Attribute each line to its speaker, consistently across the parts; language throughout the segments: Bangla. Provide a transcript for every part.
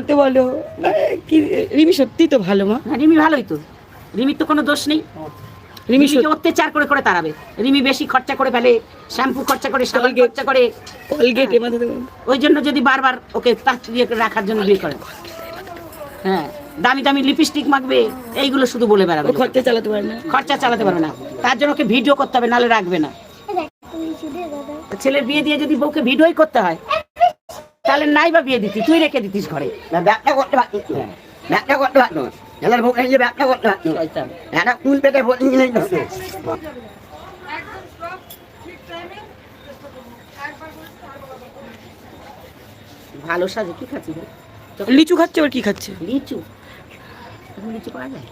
Speaker 1: বলতে বলো। কি রিমি সত্যি তো ভালো মা।
Speaker 2: হ্যাঁ, রিমি ভালোই তো। রিমির তো কোনো দোষ নেই।
Speaker 1: রিমি
Speaker 2: অত্যাচার করে করে তাড়াবে। রিমি বেশি খরচা করে ফেলে শ্যাম্পু খরচা করে সাবান খরচা করে।
Speaker 1: কলগেট মাথা
Speaker 2: ওই জন্য যদি বারবার ওকে তাক দিয়ে রাখার জন্য বিয়ে করে। হ্যাঁ। দামি দামি লিপস্টিক মাখবে এইগুলো শুধু বলে বেড়াবে।
Speaker 1: খরচা চালাতে পারে না।
Speaker 2: খরচা চালাতে পারবে না। তার জন্য ওকে ভিডিও করতে হবে নালে রাখবে না। ছেলের বিয়ে দিয়ে যদি বউকে ভিডিওই করতে হয় তাহলে নাই বা বিয়ে দিতি তুই রেখে দিতিস ঘরে।
Speaker 3: ব্যবসা করতে পারতো ব্যবসা করতে পারতো এলার ভোট যে ব্যবসা করতে পারতো একটা কুল পেটে ভোট তো।
Speaker 2: ভালো সাজে কি খাচ্ছি রে?
Speaker 1: লিচু খাচ্ছে ওর কি খাচ্ছে?
Speaker 2: লিচু? লিচু পাওয়া যায়?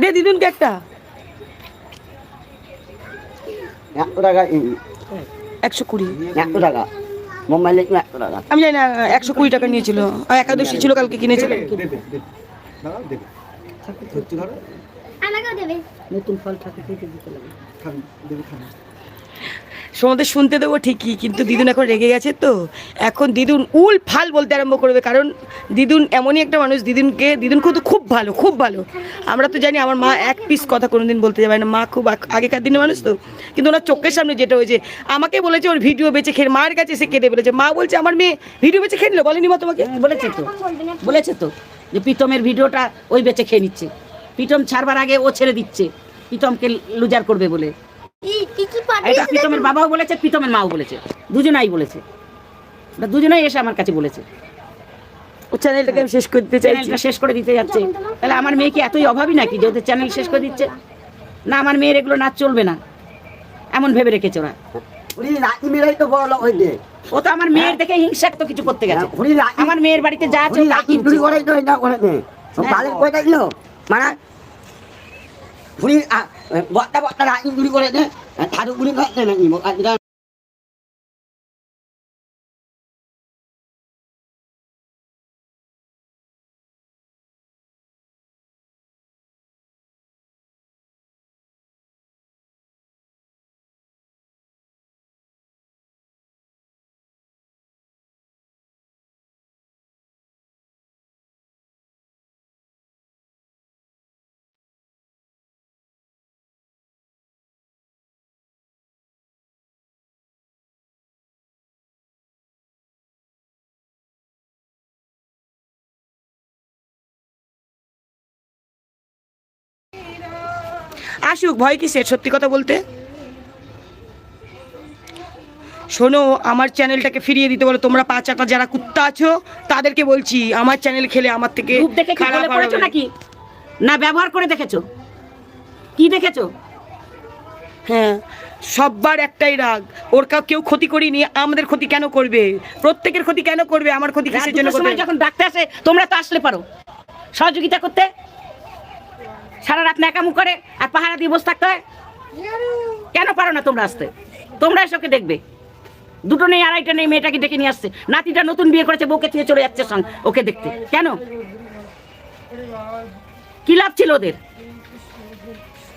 Speaker 1: দে
Speaker 3: টাকা
Speaker 1: একশো কুড়ি।
Speaker 3: একশো টাকা। মোবাইল
Speaker 1: আমি জানি না একশো কুড়ি টাকা নিয়েছিল। আর একাদশী ছিল কালকে কিনেছিল।
Speaker 2: নতুন ফল থাকে কেটে দিতে লাগে
Speaker 1: সমুদ্রে শুনতে দেবো ঠিকই কিন্তু দিদুন এখন রেগে গেছে তো। এখন দিদুন উল ফাল বলতে আরম্ভ করবে কারণ দিদুন এমনই একটা মানুষ দিদুনকে দিদুন কিন্তু খুব ভালো খুব ভালো। আমরা তো জানি আমার মা এক পিস কথা কোনোদিন বলতে যাবে না মা খুব আগেকার দিনের মানুষ তো। কিন্তু ওনার চোখের সামনে যেটা হয়েছে আমাকে বলেছে ওর ভিডিও বেঁচে খেয়ে মায়ের কাছে এসে কেঁদে বলেছে মা বলছে আমার মেয়ে ভিডিও বেঁচে খেয়ে নিল? বলেনি মা তোমাকে?
Speaker 2: হ্যাঁ, বলেছে তো। বলেছে তো যে প্রীতমের ভিডিওটা ওই বেচে খেয়ে নিচ্ছে। প্রীতম ছাড়বার আগে ও ছেড়ে দিচ্ছে। প্রীতমকে লুজার করবে বলে। এটা প্রীতমের বাবাও বলেছে প্রীতমের মাও বলেছে। দুজনাই বলেছে। দুজনেই এসে আমার কাছে বলেছে।
Speaker 1: ও চ্যানেলটাকে আমি শেষ করতে চাইছি।
Speaker 2: চ্যানেলটা শেষ করে দিতে যাচ্ছে। তাহলে আমার মেয়ে কি এতই অভাবী নাকি যে ওদের চ্যানেল শেষ করে দিচ্ছে? না আমার মেয়ের এগুলো নাচ চলবে না। এমন ভেবে রেখেছে ওরা।
Speaker 3: উনি রাখি মেলাই তো বড় লোক হইতে।
Speaker 2: ও তো আমার মেয়ের দেখে হিংসাক তো কিছু করতে গেছে। আমার মেয়ের বাড়িতে যা আছে
Speaker 3: উনি
Speaker 2: ও তা
Speaker 3: রাখি
Speaker 2: আইন
Speaker 3: চুরি করে দেয় এটা করেছে ভালো কয়টা
Speaker 1: আসুক ভয় কিসের? সত্যি কথা বলতে? শোনো আমার চ্যানেলটাকে ফিরিয়ে দিতে বলো। তোমরা পাঁচ আটা যারা কুত্তা আছো তাদেরকে বলছি আমার চ্যানেল খেলে আমার থেকে খারাপ
Speaker 2: পড়েছো
Speaker 1: না।
Speaker 2: নাকি? না ব্যবহার করে দেখেছ। কি দেখেছ?
Speaker 1: হ্যাঁ সববার একটাই রাগ। ওর কাউ কেউ ক্ষতি করিনি আমাদের ক্ষতি কেন করবে? প্রত্যেকের ক্ষতি কেন করবে? আমার ক্ষতি কিসের জন্য
Speaker 2: যখন ডাকতে আসে তোমরা তো আসলে পারো। সহযোগিতা করতে ন্যাকামু করে আর পাহারা দিয়ে বসে থাকতে হয়? কেন পারো না তোমরা আসতে? তোমরা এসে দেখবে। দুটো নেই আড়াইটা নেই মেয়েটাকে ডেকে নিয়ে আসছে। নাতিটা নতুন বিয়ে করেছে বউকে থেকে চলে যাচ্ছে সঙ্গে ওকে দেখতে। কেন? কি লাভ ছিল ওদের?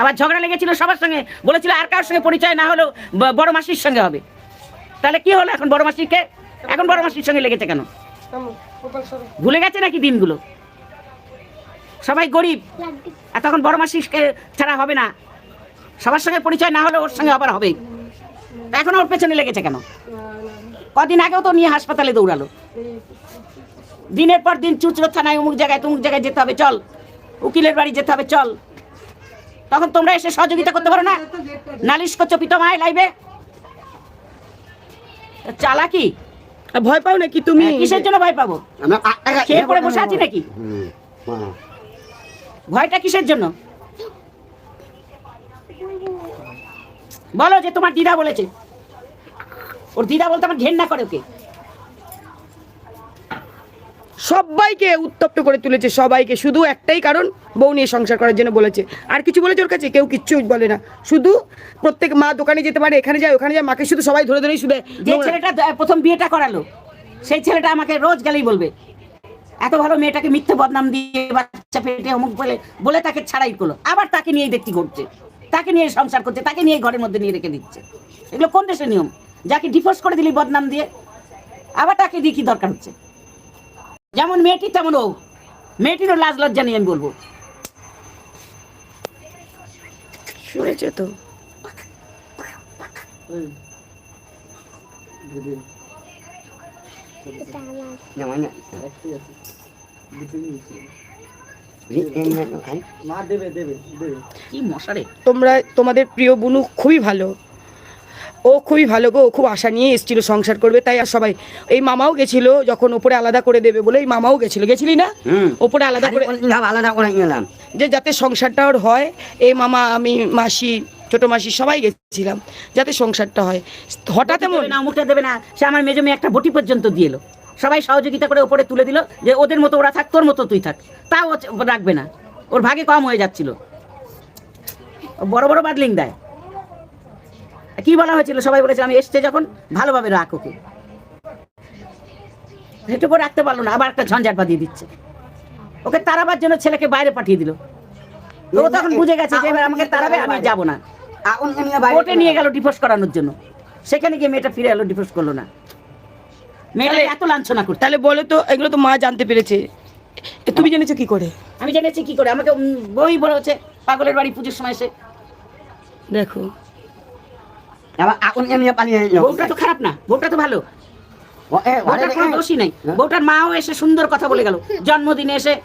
Speaker 2: আবার ঝগড়া লেগেছিল সবার সঙ্গে। বলেছিল আর কারোর সঙ্গে পরিচয় না হলেও বড় মাসির সঙ্গে হবে। তাহলে কি হলো এখন বড় মাসিকে? এখন বড় মাসির সঙ্গে লেগেছে কেন? ভুলে গেছে নাকি দিনগুলো? সবাই গরিব। আর তখন বড় মাসিকে ছাড়া হবে না। সবার সঙ্গে পরিচয় না হলে ওর সঙ্গে আবার হবেই তা এখন ওর পেছনে লেগেছে কেন? কদিন আগেও তো নিয়ে হাসপাতালে দৌড়ালো। দিনের পর দিন চুচড়ো থানায় অমুক জায়গায় তমুক জায়গায় যেতে হবে চল। উকিলের বাড়ি যেতে হবে চল। তখন তোমরা এসে সহযোগিতা করতে পারো না? নালিশ করছ পিতমায় লাইবে চালাকি?
Speaker 1: ভয় পাও নাকি তুমি?
Speaker 2: হ্যাঁ, কিসের জন্য ভয় পাবো? খেয়ে পড়ে বসে আছি নাকি। ভয়টা কিসের জন্য? বলো যে তোমার দিদা বলেছে। ওর দিদা বলতে আমার ঘেন্না করে ওকে।
Speaker 1: সবাইকে উত্তপ্ত করে তুলেছে সবাইকে। শুধু একটাই কারণ বউ নিয়ে সংসার করার জন্য বলেছে। আর কিছু বলেছে ওর কাছে? কেউ কিচ্ছু বলে না। শুধু প্রত্যেক মা দোকানে যেতে পারে এখানে যায় ওখানে যায় মাকে শুধু সবাই ধরে ধরেই শুধু
Speaker 2: যে ছেলেটা প্রথম বিয়েটা করালো সেই ছেলেটা আমাকে রোজ গেলেই বলবে। এত ভালো মেয়েটাকে মিথ্যে বদনাম দিয়ে বাচ্চা পেটে অমুক বলে বলে তাকে ছাড়াই করল। আবার তাকে নিয়েই দেখতে করছে। তাকে নিয়ে সংসার করছে তাকে নিয়ে ঘরের মধ্যে নিয়ে রেখে দিচ্ছে। এগুলো কোন দেশের নিয়ম? যাকে ডিভোর্স করে দিলি বদনাম দিয়ে আবার তাকে দিয়ে কি দরকার হচ্ছে? যেমন মেয়েটি তেমন ও। মেয়েটিরও লাজ লজ্জা নিয়ে আমি বলব।
Speaker 1: শুনেছো তো? তোমরা তোমাদের প্রিয় বুনু খুবই ভালো। ও খুবই ভালো গো খুব আশা নিয়ে এসেছিল সংসার করবে তাই আর সবাই। এই মামাও গেছিল যখন ওপরে আলাদা করে দেবে বলে এই মামাও গেছিল গেছিলি না? ওপরে আলাদা করে
Speaker 3: আলাদা করে গেলাম
Speaker 1: যে যাতে সংসারটা ওর হয় এই মামা আমি মাসি ছোট মাসি সবাই গেছিলাম যাতে সংসারটা হয়। হঠাৎ এমন
Speaker 2: দেবে না মুখটা দেবে না সে আমার মেজো মেয়ে একটা বটি পর্যন্ত দিয়ে এলো। সবাই সহযোগিতা করে ওপরে তুলে দিল যে ওদের মতো ওরা থাক তোর মতো তুই থাক। তাও রাখবে না। ওর ভাগে কম হয়ে যাচ্ছিল। বড় বড় বাদলিং দেয়। কি বলা হয়েছিল? সবাই বলেছে আমি এসছে যখন ভালোভাবে রাখ ওকে। সেটুকু রাখতে পারল না আবার একটা ঝঞ্ঝাট বাঁধিয়ে দিচ্ছে। ওকে তারাবার জন্য ছেলেকে বাইরে পাঠিয়ে দিল। ও তখন বুঝে গেছে যে এবার আমাকে তারাবে আমি যাব না। কোর্টে নিয়ে গেল ডিভোর্স করানোর জন্য। সেখানে গিয়ে মেয়েটা ফিরে এলো ডিভোর্স করল না।
Speaker 1: তাহলে-
Speaker 2: এত লাঞ্ছনা করতে
Speaker 1: তাহলে বলো তো এগুলো তো মা জানতে পেরেছে। তুমি জেনেছো কি করে?
Speaker 2: আমি জেনেছি কি করে? আমাকে বই বলে হচ্ছে। পাগলের বাড়ি পুজোর সময় এসে।
Speaker 1: দেখো।
Speaker 3: আবার এখন নিয়ে পালিয়ে এলো।
Speaker 2: বউটা তো খারাপ না? বউটা তো ভালো?
Speaker 3: ও, এ, ঘরে
Speaker 2: বউটার কোনো দোষই নাই।
Speaker 3: হ্যাঁ?
Speaker 2: বউটার মাও এসে সুন্দর কথা বলে গেল। জন্মদিনে এসে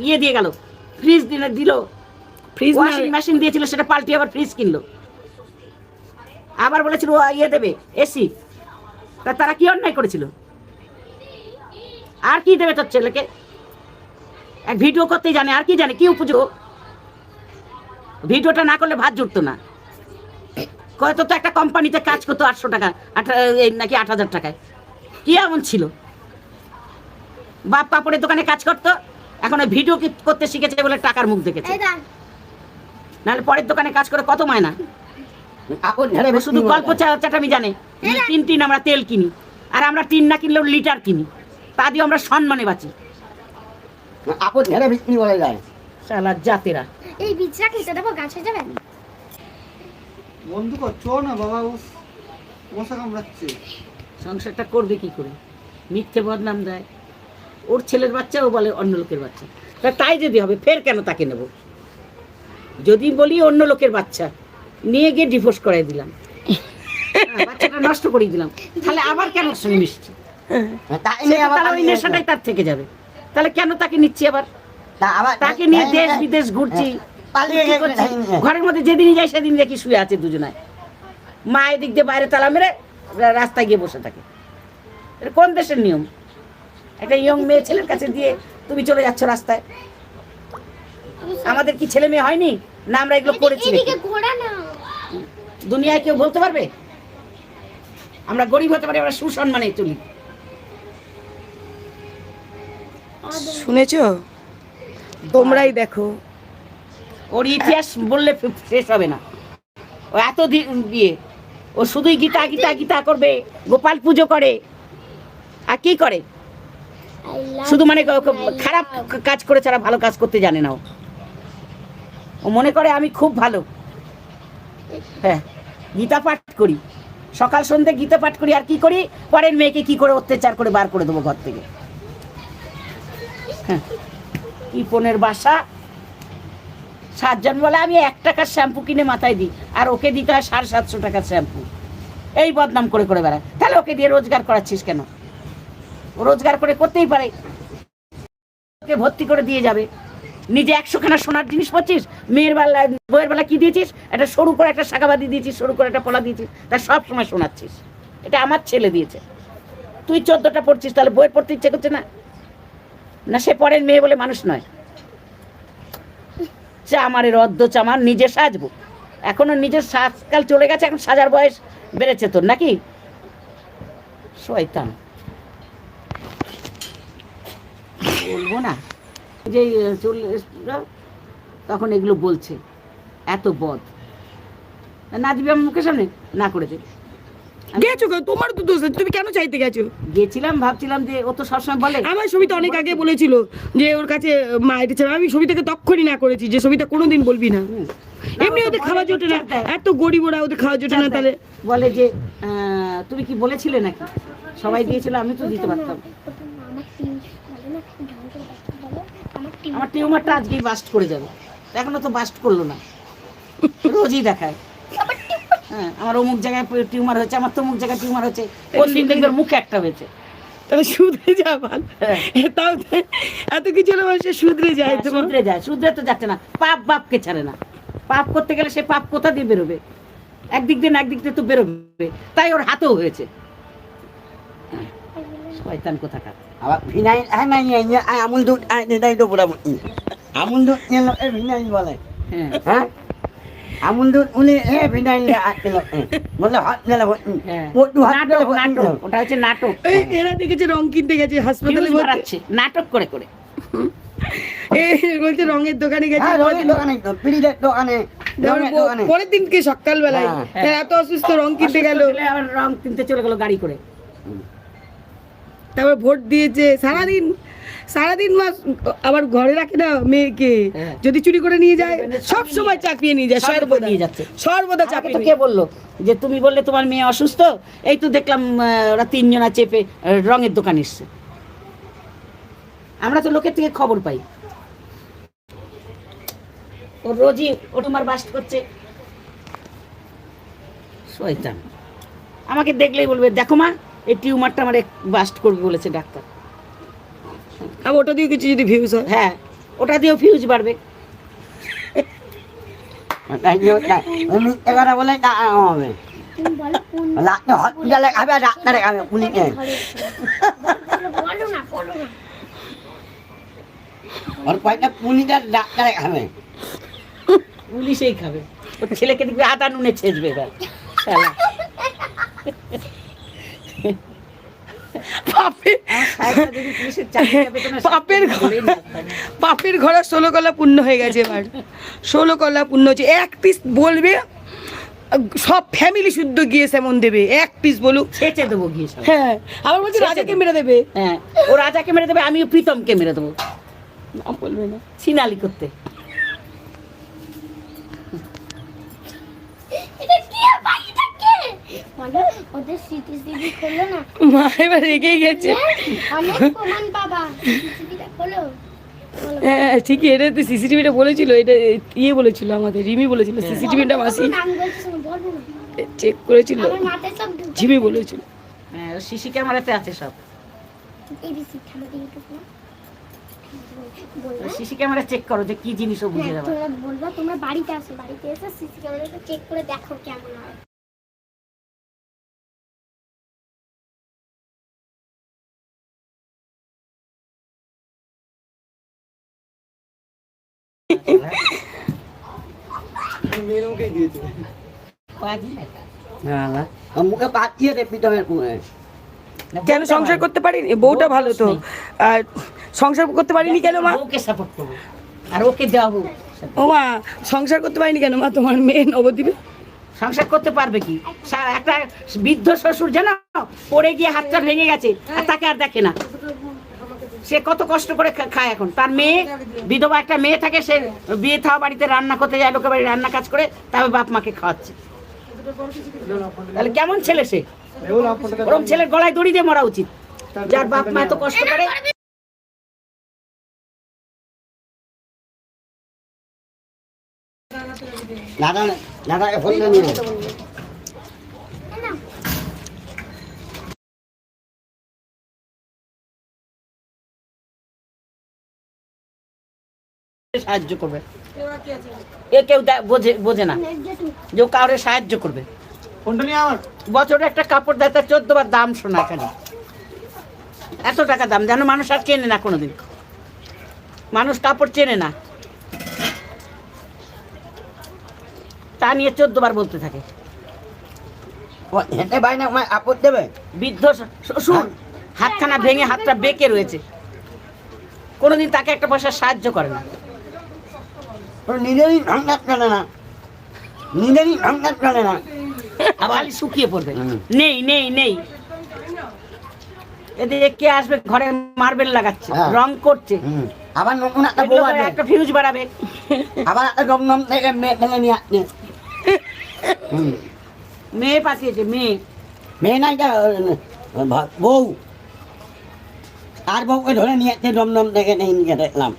Speaker 2: ইয়ে দিয়ে গেল। ফ্রিজ দিনে দিল।
Speaker 1: ফ্রিজ
Speaker 2: মেশিন দিয়েছিল সেটা পাল্টে আবার ফ্রিজ কিনলো। আবার বলেছিল ইয়ে দেবে এসি। তা তারা কি অন্যায় করেছিল? আর কি দেবে তোর ছেলেকে? এক ভিডিও করতেই জানে আর কি জানে কি উপযোগ? ভিডিওটা না করলে ভাত জুটতো না। কয়তো তো একটা কোম্পানিতে কাজ করতো আটশো টাকা নাকি আট হাজার টাকায়। কি এমন ছিল? বাপ পাপড়ের দোকানে কাজ করতো এখন ওই ভিডিও কি- করতে শিখেছে বলে টাকার মুখ দেখেছে। নাহলে পরের দোকানে কাজ করে কত মায়না?
Speaker 3: এখন ঝেড়ে
Speaker 2: ও
Speaker 3: বেশি
Speaker 2: শুধু গল্প চা- চাটামি জানে। তিন টিন আমরা তেল কিনি আর আমরা টিন না কিনলেও লিটার কিনি তা দিয়ে আমরা সম্মানে বাঁচি।
Speaker 3: এখন ঝেড়ে বিক্রি বলে যায়।
Speaker 2: শালা জাতেরা।
Speaker 4: এই বীজটা কেটে দেবো গাছে যাবেন
Speaker 5: বন্ধু কর চ না বাবা ও মশা কামড়াচ্ছে।
Speaker 2: সংসারটা করবে কি করে? মিথ্যে বদনাম দেয়। ওর ছেলের বাচ্চা ও বলে অন্য লোকের বাচ্চা। তা তাই যদি হবে ফের কেন তাকে নেব? যদি বলি অন্য লোকের বাচ্চা নিয়ে গিয়ে ডিভোর্স করাই দিলাম। নষ্ট করে দিলাম। তাহলে আবার কেন সঙ্গে মিশছি?
Speaker 3: আবার
Speaker 2: তাহলে ওই নেশাটাই তার থেকে যাবে। তাহলে কেন তাকে নিচ্ছি আবার?
Speaker 3: আবার
Speaker 2: তাকে নিয়ে দেশ বিদেশ ঘুরছি?
Speaker 3: হ্যাঁ।
Speaker 2: ঘরের মধ্যে যেদিনই যাই সেদিন দেখি শুয়ে আছে দুজনায় মা এদিক দিয়ে বাইরে তালা মেরে রাস্তায় গিয়ে বসে থাকে। এটা কোন দেশের নিয়ম? একটা ইয়ং মেয়ে ছেলের কাছে দিয়ে তুমি চলে যাচ্ছ রাস্তায়। আমাদের কি ছেলে মেয়ে হয়নি? না আমরা এগুলো করেছি দুনিয়ায় কেউ বলতে পারবে? আমরা গরিব হতে পারি আমরা সুসম্মানে চলি।
Speaker 1: শুনেছো? তোমরাই দেখো।
Speaker 2: ওর ইতিহাস বললে শেষ হবে না। ও এত দিয়ে ও শুধুই গীতা গীতা গীতা করবে গোপাল পুজো করে। আর কি করে? শুধু মানে খারাপ কাজ করে ছাড়া ভালো কাজ করতে জানে না ও মনে করে আমি খুব ভালো। হ্যাঁ গীতা পাঠ করি। সকাল সন্ধ্যে গীতা পাঠ করি, আর কি করি? পরের মেয়েকে কি করে অত্যাচার করে বার করে দেবো ঘর থেকে? হ্যাঁ। কি পনেরো বাসা? সাতজন বলে, আমি এক টাকার শ্যাম্পু কিনে মাথায় দিই, আর ওকে দিতে হয় সাড়ে সাতশো টাকার শ্যাম্পু। এই বদনাম করে করে বেড়ায়। তাহলে ওকে দিয়ে রোজগার করাচ্ছিস কেন? রোজগার করে করতেই পারে। ওকে ভর্তি করে দিয়ে যাবে। নিজে একশো খানা সোনার জিনিস পাচ্ছিস, মেয়ের বেলা বইয়ের বেলা কি দিয়েছিস? একটা সরু করে একটা শাকাবাদি দিয়েছিস, সরু করে একটা পলা দিয়েছিস, তা সব সময় শোনাচ্ছিস। এটা আমার ছেলে দিয়েছে। তুই চোদ্দটা পড়ছিস, তাহলে বই পড়তে ইচ্ছে করছে না? না, সে পরের মেয়ে বলে মানুষ নয়। চামারের অর্ধ চামার নিজে সাজবো। এখনও নিজের সাজকাল চলে গেছে, এখন সাজার বয়স বেড়েছে তোর, নাকি? শয়তান। বলব না। যে আহ, চলে তখন এগুলো বলছে এত বদ। না দিবি আমার মুখের সামনে না করেছে
Speaker 1: গেছো গো, তোমার তো দোষ তুমি কেন চাইতে গেছো?
Speaker 2: গেছিলাম ভাবছিলাম যে ও তো সবসময় বলে
Speaker 1: আমার সবিতা অনেক আগে বলেছিল যে ওর কাছে মা এটা আমি সবিতাকে তক্ষণই না করেছি যে সবিতা কোনোদিন বলবি না। এমনি ওদের খাওয়া জোটে না। এত গরিব ওরা ওদের খাওয়া জোটে না তাহলে।
Speaker 2: বলে যে আহ, তুমি কি বলেছিলে নাকি? সবাই দিয়েছিল আমি তো দিতে পারতাম
Speaker 4: আমার তিন ভালো না বলো আমার
Speaker 2: টিউমারটা আজকেই বাস্ট করে যাবে। এখনও তো বাস্ট করল না। রোজই দেখায়। হ্যাঁ আমার অমুক জায়গায় টিউমার হয়েছে আমার তো অমুক জায়গায় টিউমার হয়েছে। কোন দিন দেখবে মুখে একটা হয়েছে।
Speaker 1: তবে শুধরে যা ভালো
Speaker 2: হ্যাঁ।
Speaker 1: তাও এত কিছু মানুষের শুধরে যায়
Speaker 2: হ্যাঁ, শুধরে যায়। শুধরে তো যাচ্ছে না। পাপ বাপকে ছাড়ে না। পাপ করতে গেলে সে পাপ কোথা দিয়ে বেরোবে? একদিক দিয়ে না একদিক দিয়ে তো বেরোবে। তাই ওর হাতেও হয়েছে। হ্যাঁ, শয়তান কোথাকার
Speaker 3: আবার হ্যাঁ নাই আমুল দুধ তো আমুল দুধ নিয়ে বলে
Speaker 2: হ্যাঁ
Speaker 3: হ্যাঁ আমুল দুধ উনি আটকে লোক বললে হাত
Speaker 2: হ্যাঁ
Speaker 3: পটু হাত
Speaker 2: নাটক নাটক ওটা হচ্ছে নাটক
Speaker 1: এই এরা দেখেছে রং কিনতে গেছে হাসপাতালে
Speaker 2: নাটক করে করে
Speaker 1: বলছে রঙের দোকানে গেছে
Speaker 3: রঙের দোকানে
Speaker 1: পরের দিনকে সকালবেলায়। এত অসুস্থ রং কিনতে গেল
Speaker 2: আবার রং কিনতে চলে গেল গাড়ি করে
Speaker 1: তারপর ভোট দিয়েছে। সারাদিন সারাদিন মাস আবার ঘরে রাখে না মেয়েকে।
Speaker 2: হ্যাঁ।
Speaker 1: যদি চুরি করে নিয়ে যায় সব সময় চাপিয়ে নিয়ে যায় সর্বদা।
Speaker 2: নিয়ে যাচ্ছে।
Speaker 1: সর্বদা চাপিয়ে
Speaker 2: তো কে বলল? যে তুমি বললে তোমার মেয়ে অসুস্থ এই তো দেখলাম ওরা তিনজনা চেপে রঙের দোকান এসছে। আমরা তো লোকের থেকে খবর পাই। ও রোজই ও তোমার বাস্ট করছে শয়তান। আমাকে দেখলেই বলবে দেখো মা এই টিউমারটা আমার বাস্ট করবে বলেছে ডাক্তার।
Speaker 1: আর ওটা দিয়ে কিছু যদি ভিউজ হয়?
Speaker 2: হ্যাঁ ওটা দিয়েও ফিউজ বাড়বে।
Speaker 3: বলে হবে। হসপিটালে খাবে ডাক্তারে খাবে পুলিশে ডাক্তারে খাবে?
Speaker 2: পুলিশেই খাবে। ওর ছেলেকে দেখবে আদা নুনে ছেঁচবে এবার।
Speaker 1: পাপে পাপের। পাপের ঘরে ষোলো কলা পূর্ণ হয়ে গেছে এবার। ষোলো কলা পূর্ণ হচ্ছে এক পিস বলবে সব ফ্যামিলি শুদ্ধ গিয়ে সেমন দেবে। এক পিস বলুক।
Speaker 2: ছেঁচে দেবো গিয়ে
Speaker 1: হ্যাঁ আবার বলছে রাজাকে মেরে দেবে।
Speaker 2: হ্যাঁ ও রাজাকে মেরে দেবে আমিও প্রীতমকে মেরে দেবো।
Speaker 1: নাম বলবে না।
Speaker 2: সিনালি করতে
Speaker 4: এটা কি বাকিটা কে বলো ওদের সিটি সিটি খোলো না।
Speaker 1: মা এবার গেছে।
Speaker 4: অনেক প্রমাণ পাবা। সিসিটিভিটা খোলো।
Speaker 1: হ্যাঁ ঠিকই এটা তো সিসিটিভিটা বলেছিল এটা ইয়ে বলেছিল আমাদের রিমি বলেছিল সিসিটিভিটা মাসি
Speaker 4: বলো না।
Speaker 1: চেক করেছিল ঝিমি বলেছিল।
Speaker 2: হ্যাঁ সিসি ক্যামেরাতে আছে সব। সিসি ক্যামেরা চেক করো যে কি জিনিস বুঝে
Speaker 4: হ্যাঁ,
Speaker 2: যাবে।
Speaker 4: তোমরা বলবা তোমরা বাড়িতে আসো বাড়িতে এসে সিসি ক্যামেরাটা চেক করে দেখো কেমন হয়।
Speaker 3: মুখে পাঠিয়ে দে পিটমের
Speaker 1: কেন সংসার করতে পারিনি? বউটা ভালো তো। আর সংসার করতে পারিনি কেন মা?
Speaker 2: ওকে সাপোর্ট করব। আর ওকে হোক
Speaker 1: ও মা সংসার করতে পারিনি কেন মা? তোমার মেয়ে নবদ্বীপে?
Speaker 2: সংসার করতে পারবে কি? একটা বৃদ্ধ শ্বশুর জানো পড়ে গিয়ে হাতটা ভেঙে গেছে তাকে আর দেখে না। সে কত কষ্ট করে খায় এখন। তার মেয়ে, বিধবা একটা মেয়ে থাকে, সে বিয়ে থাওয়া বাড়িতে রান্না করতে যায় লোকের বাড়ি রান্না কাজ করে তবে বাপ মাকে খাওয়াচ্ছে। তাহলে কেমন ছেলে সে? ওরকম ছেলের গলায় দড়ি দিয়ে মরা উচিত। যার বাপ মা এত কষ্ট করে
Speaker 3: দাদা, দাদাকে
Speaker 2: সাহায্য করবে। এ কেউ বোঝে বোঝে না। যে কাউরে সাহায্য করবে। বছরে একটা কাপড় দেয় তার চোদ্দ বার দাম শোনা খালি। এত টাকা দাম যেন মানুষ আর চেনে না কোনোদিন। মানুষ কাপড় চেনে না। তা নিয়ে চোদ্দ বার বলতে থাকে।
Speaker 3: হেঁটে বাইনা আমায় আপদ দেবে?
Speaker 2: বৃদ্ধ শ্বশুর হাতখানা ভেঙে হাতটা বেঁকে রয়েছে। কোনোদিন তাকে একটা পয়সা সাহায্য করে না।
Speaker 3: নিজেরই সংসার চলে না। নিজেরই সংসার চলে না।
Speaker 2: আবার শুকিয়ে পড়বে। নেই নেই নেই। এদিকে কে আসবে? ঘরে মার্বেল লাগাচ্ছে
Speaker 3: হ্যাঁ।
Speaker 2: রং করছে।
Speaker 3: আবার নতুন একটা বউ আছে
Speaker 2: একটা ফিউজ বাড়াবে
Speaker 3: আবার একটা দমদম থেকে মেয়ে ঠেলে নিয়ে আসছে
Speaker 2: মেয়ে পাঠিয়েছে মেয়ে।
Speaker 3: মেয়ে ভা- বউ। আর বউকে ধরে নিয়ে যাচ্ছে দমদম থেকে নিয়ে দেখলাম।